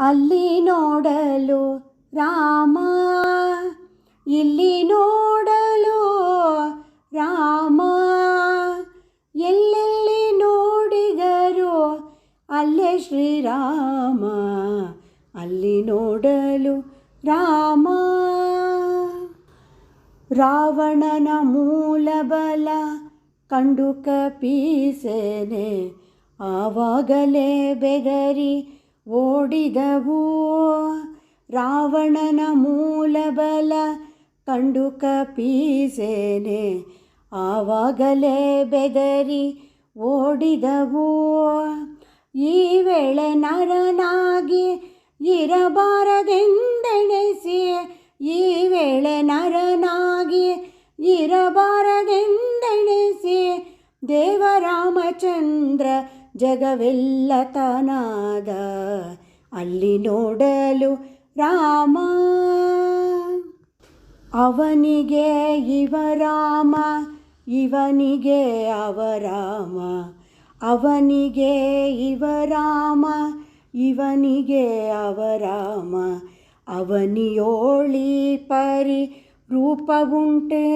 ಅಲ್ಲಿ ನೋಡಲು ರಾಮ, ಇಲ್ಲಿ ನೋಡಲು ರಾಮ. ಎಲ್ಲೆಲ್ಲಿ ನೋಡಿದರು ಅಲ್ಲೇ ಶ್ರೀರಾಮ, ಅಲ್ಲಿ ನೋಡಲು ರಾಮ. ರಾವಣನ ಮೂಲಬಲ ಕಂಡು ಕಪೀಸನೆ, ಆವಾಗಲೇ ಬೆದರಿ ಓಡಿದವು? ರಾವಣನ ಮೂಲಬಲ ಕಂಡು ಕಪೀಸೇನೆ ಆವಾಗಲೇ ಬೆದರಿ ಓಡಿದವು? ಈ ವೇಳೆ ನರನಾಗಿ ಇರಬಾರದೆಂದೆಣಿಸಿ, ಈ ವೇಳೆ ನರನಾಗಿ ಇರಬಾರದೆಂದೆಣಿಸಿ, ದೇವರಾಮಚಂದ್ರ ಜಗವೆಲ್ಲ ತನಾದ, ಅಲ್ಲಿ ನೋಡಲು ರಾಮ. ಅವನಿಗೆ ಇವ ರಾಮ, ಇವನಿಗೆ ಅವರಾಮ ಅವನಿಗೆ ಇವ ರಾಮ, ಇವನಿಗೆ ಅವರಾಮ ಅವನಿಯೋಳಿ ಪರಿ ರೂಪವುಂಟೆ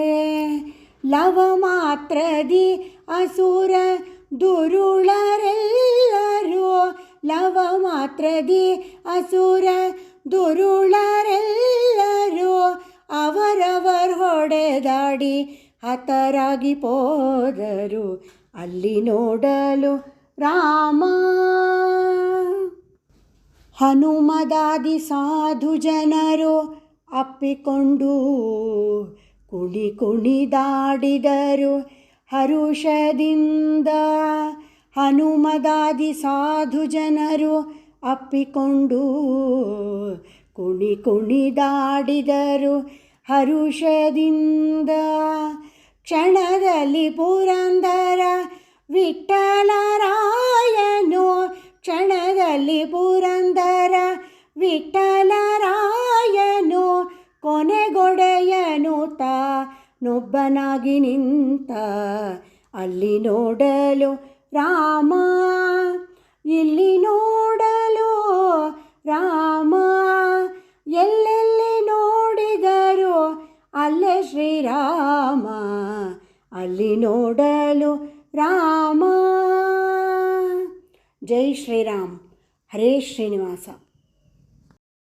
ಲವ ಮಾತ್ರದಿ ಅಸುರ ದುರುಳರೆಲ್ಲರೂ ಲವ ಮಾತ್ರದಿ ಅಸುರ ದುರುಳರೆಲ್ಲರೂ ಅವರವರ್ ಹೊಡೆದಾಡಿ ಹತರಾಗಿ ಪೋದರು. ಅಲ್ಲಿ ನೋಡಲು ರಾಮ. ಹನುಮದಾದಿ ಸಾಧು ಜನರು ಅಪ್ಪಿಕೊಂಡು ಕುಣಿ ಕುಣಿದಾಡಿದರು. ಹರುಷದಿಂದ ಹನುಮದಾದಿ ಸಾಧು ಜನರು ಅಪ್ಪಿಕೊಂಡು ಕುಣಿ ಕುಣಿದಾಡಿದರು ಹರುಷದಿಂದ ಕ್ಷಣದಲ್ಲಿ ಪುರಂದರ ವಿಠಲರಾಯನು. ಕ್ಷಣದಲ್ಲಿ ಪುರಂದರ ವಿಠಲರಾಯನು ತಾನೊಬ್ಬನಾಗಿ ನಿಂತ ಅಲ್ಲಿ ನೋಡಲು ರಾಮ. ಇಲ್ಲಿ ನೋಡಲು ರಾಮ. ಎಲ್ಲೆಲ್ಲಿ ನೋಡಿದರು ಅಲ್ಲೇ ಶ್ರೀರಾಮ. ಅಲ್ಲಿ ನೋಡಲು ರಾಮ. ಜೈ ಶ್ರೀರಾಮ್. ಹರೇ ಶ್ರೀನಿವಾಸ.